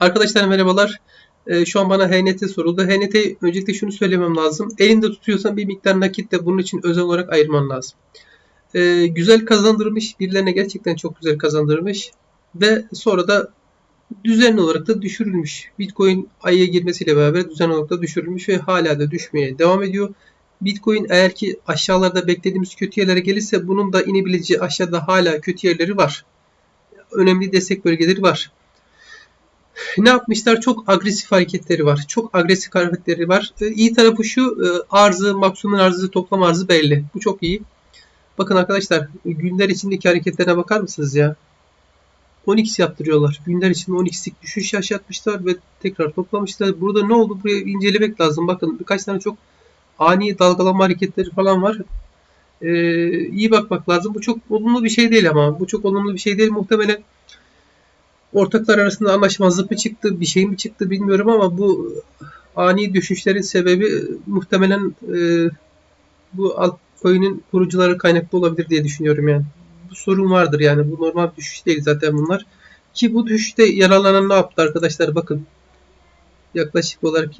Arkadaşlar merhabalar. Ee, şu an bana HNT soruldu. HNT öncelikle şunu söylemem lazım. Elinde tutuyorsan bir miktar nakit de bunun için özel olarak ayırman lazım. Ee, güzel kazandırmış. Birilerine gerçekten çok güzel kazandırmış. Ve sonra da düzenli olarak da düşürülmüş. Bitcoin ay'a girmesiyle beraber düzenli olarak da düşürülmüş ve hala da düşmeye devam ediyor. Bitcoin eğer ki aşağılarda beklediğimiz kötü yerlere gelirse bunun da inebileceği aşağıda hala kötü yerleri var. Önemli destek bölgeleri var. Ne yapmışlar? Çok agresif hareketleri var. Çok agresif hareketleri var. Ee, İyi tarafı şu e, arzı, maksimum arzı, toplam arzı belli. Bu çok iyi. Bakın arkadaşlar günler içindeki hareketlerine bakar mısınız ya? 10x yaptırıyorlar. Günler içinde 10x'lik düşüş yaşatmışlar ve tekrar toplamışlar. Burada ne oldu? Buraya incelemek lazım. Bakın birkaç tane çok ani dalgalanma hareketleri falan var. Ee, iyi bakmak lazım. Bu çok olumlu bir şey değil ama. Bu çok olumlu bir şey değil. Muhtemelen ortaklar arasında anlaşmazlık mı çıktı, bir şey mi çıktı bilmiyorum ama bu ani düşüşlerin sebebi e, muhtemelen e, bu altcoin'in kurucuları kaynaklı olabilir diye düşünüyorum yani. Bu sorun vardır yani. Bu normal düşüş değil zaten bunlar. Ki bu düşüşte yararlanan ne yaptı arkadaşlar bakın. Yaklaşık olarak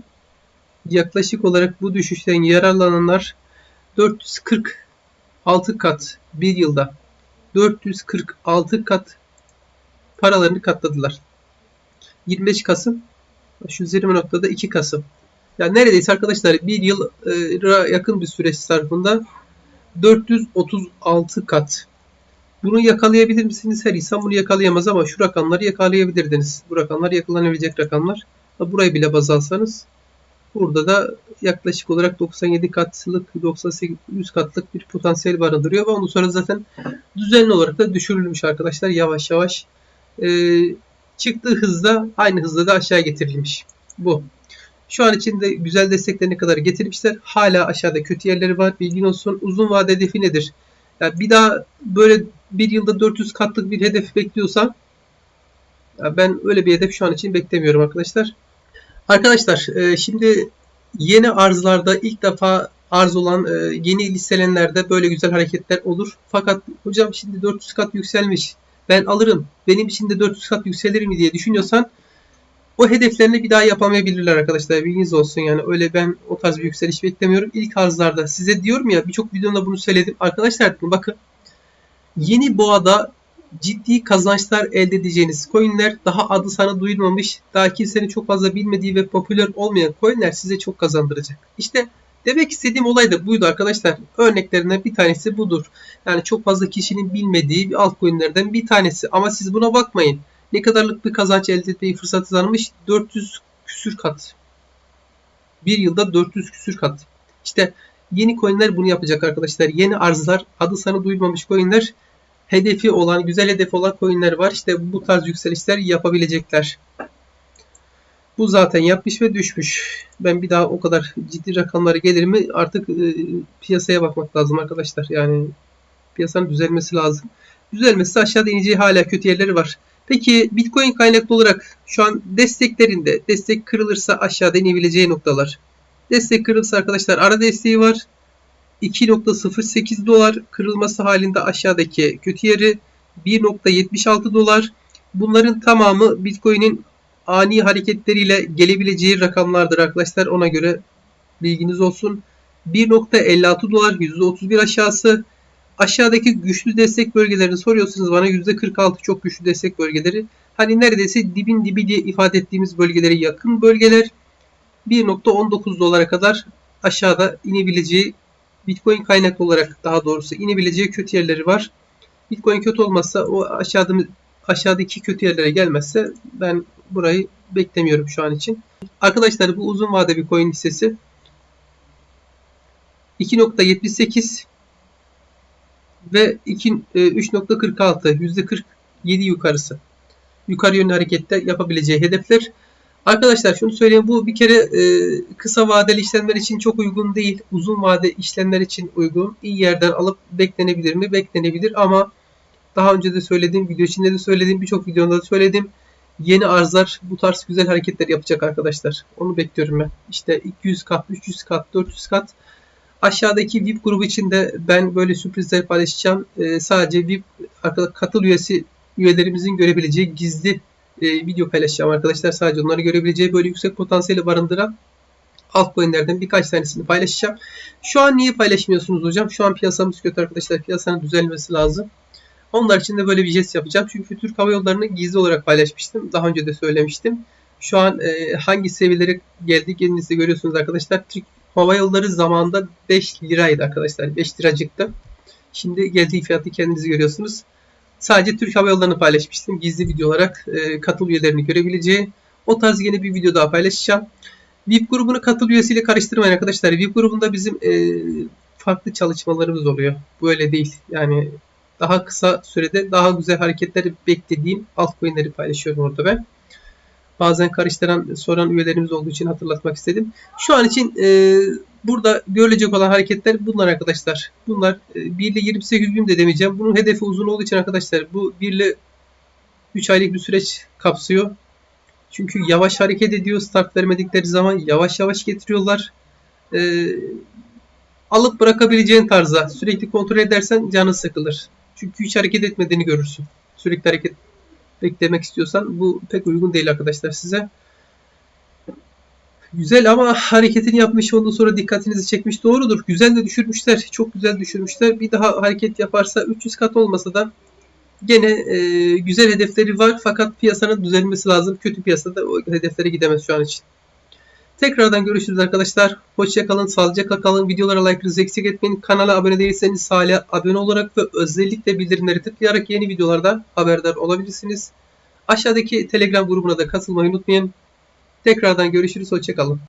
yaklaşık olarak bu düşüşten yararlananlar 446 kat bir yılda 446 kat paralarını katladılar. 25 Kasım şu zirve noktada 2 Kasım. Yani neredeyse arkadaşlar bir yıla yakın bir süreç zarfında 436 kat. Bunu yakalayabilir misiniz? Her insan bunu yakalayamaz ama şu rakamları yakalayabilirdiniz. Bu rakamlar yakalanabilecek rakamlar. Burayı bile baz alsanız burada da yaklaşık olarak 97 katlık 98 100 katlık bir potansiyel barındırıyor ve ondan sonra zaten düzenli olarak da düşürülmüş arkadaşlar yavaş yavaş e, çıktığı hızda aynı hızda da aşağı getirilmiş. Bu. Şu an için de güzel desteklerine kadar getirmişler. Hala aşağıda kötü yerleri var. Bilgin olsun. Uzun vade hedefi nedir? Yani bir daha böyle bir yılda 400 katlık bir hedef bekliyorsan ya ben öyle bir hedef şu an için beklemiyorum arkadaşlar. Arkadaşlar e, şimdi yeni arzlarda ilk defa arz olan e, yeni listelenlerde böyle güzel hareketler olur. Fakat hocam şimdi 400 kat yükselmiş. Ben alırım. Benim için de 400 kat yükselir mi diye düşünüyorsan o hedeflerini bir daha yapamayabilirler arkadaşlar. Bilginiz olsun yani. Öyle ben o tarz bir yükseliş beklemiyorum. İlk arzlarda size diyorum ya birçok videomda bunu söyledim. Arkadaşlar bakın yeni boğada ciddi kazançlar elde edeceğiniz coinler daha adı sana duyulmamış, daha kimsenin çok fazla bilmediği ve popüler olmayan coinler size çok kazandıracak. İşte demek istediğim olay da buydu arkadaşlar. Örneklerinden bir tanesi budur. Yani çok fazla kişinin bilmediği bir altcoin'lerden bir tanesi. Ama siz buna bakmayın. Ne kadarlık bir kazanç elde etmeyi fırsatı tanımış? 400 küsür kat. Bir yılda 400 küsür kat. İşte yeni coinler bunu yapacak arkadaşlar. Yeni arzlar, adı sana duymamış coinler hedefi olan, güzel hedefi olan coinler var. İşte bu tarz yükselişler yapabilecekler. Bu zaten yapmış ve düşmüş. Ben bir daha o kadar ciddi rakamlara gelir mi artık e, piyasaya bakmak lazım arkadaşlar. Yani piyasanın düzelmesi lazım. Düzelmesi aşağıda ineceği hala kötü yerleri var. Peki Bitcoin kaynaklı olarak şu an desteklerinde destek kırılırsa aşağıda inebileceği noktalar. Destek kırılırsa arkadaşlar ara desteği var. 2.08 dolar kırılması halinde aşağıdaki kötü yeri 1.76 dolar. Bunların tamamı Bitcoin'in ani hareketleriyle gelebileceği rakamlardır arkadaşlar. Ona göre bilginiz olsun. 1.56 dolar %31 aşağısı. Aşağıdaki güçlü destek bölgelerini soruyorsunuz bana %46 çok güçlü destek bölgeleri. Hani neredeyse dibin dibi diye ifade ettiğimiz bölgelere yakın bölgeler. 1.19 dolara kadar aşağıda inebileceği Bitcoin kaynaklı olarak daha doğrusu inebileceği kötü yerleri var. Bitcoin kötü olmazsa o aşağıda aşağıdaki kötü yerlere gelmezse ben burayı beklemiyorum şu an için. Arkadaşlar bu uzun vade bir coin hissesi 2.78 ve 3.46 %47 yukarısı. Yukarı yönlü harekette yapabileceği hedefler. Arkadaşlar şunu söyleyeyim bu bir kere e, kısa vadeli işlemler için çok uygun değil. Uzun vade işlemler için uygun. İyi yerden alıp beklenebilir mi? Beklenebilir ama daha önce de söylediğim video içinde de söylediğim birçok videomda da söyledim. Yeni arzlar bu tarz güzel hareketler yapacak arkadaşlar. Onu bekliyorum ben. İşte 200 kat, 300 kat, 400 kat. Aşağıdaki VIP grubu için de ben böyle sürprizler paylaşacağım. Ee, sadece VIP katıl üyesi üyelerimizin görebileceği gizli e, video paylaşacağım arkadaşlar. Sadece onları görebileceği böyle yüksek potansiyeli barındıran altcoin'lerden birkaç tanesini paylaşacağım. Şu an niye paylaşmıyorsunuz hocam? Şu an piyasamız kötü arkadaşlar. Piyasanın düzelmesi lazım. Onlar için de böyle bir jest yapacağım. Çünkü Türk Hava Yolları'nı gizli olarak paylaşmıştım. Daha önce de söylemiştim. Şu an e, hangi seviyelere geldik elinizde görüyorsunuz arkadaşlar. Türk Hava Yolları zamanında 5 liraydı arkadaşlar. 5 liracıktı. Şimdi geldiği fiyatı kendiniz görüyorsunuz. Sadece Türk Hava Yolları'nı paylaşmıştım. Gizli video olarak e, katıl üyelerini görebileceği. O tarz yeni bir video daha paylaşacağım. VIP grubunu katıl üyesiyle karıştırmayın arkadaşlar. VIP grubunda bizim e, farklı çalışmalarımız oluyor. Böyle değil. Yani daha kısa sürede daha güzel hareketleri beklediğim altcoin'leri paylaşıyorum orada ben. Bazen karıştıran, soran üyelerimiz olduğu için hatırlatmak istedim. Şu an için e, burada görülecek olan hareketler bunlar arkadaşlar. Bunlar e, 1 ile 28 gün de demeyeceğim. Bunun hedefi uzun olduğu için arkadaşlar bu 1 ile 3 aylık bir süreç kapsıyor. Çünkü yavaş hareket ediyor. Start vermedikleri zaman yavaş yavaş getiriyorlar. E, alıp bırakabileceğin tarza sürekli kontrol edersen canın sıkılır. Çünkü hiç hareket etmediğini görürsün. Sürekli hareket beklemek istiyorsan bu pek uygun değil arkadaşlar size. Güzel ama hareketini yapmış ondan sonra dikkatinizi çekmiş doğrudur. Güzel de düşürmüşler. Çok güzel düşürmüşler. Bir daha hareket yaparsa 300 kat olmasa da gene e, güzel hedefleri var fakat piyasanın düzelmesi lazım. Kötü piyasada o hedeflere gidemez şu an için. Tekrardan görüşürüz arkadaşlar. Hoşçakalın, sağlıcakla kalın. Videolara like'ınızı eksik etmeyin. Kanala abone değilseniz hala abone olarak ve özellikle bildirimleri tıklayarak yeni videolarda haberdar olabilirsiniz. Aşağıdaki Telegram grubuna da katılmayı unutmayın. Tekrardan görüşürüz. Hoşçakalın.